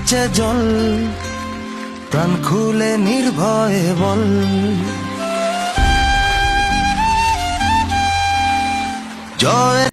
নাচে জল প্রাণ খুলে নির্ভয়ে বল। জয়ের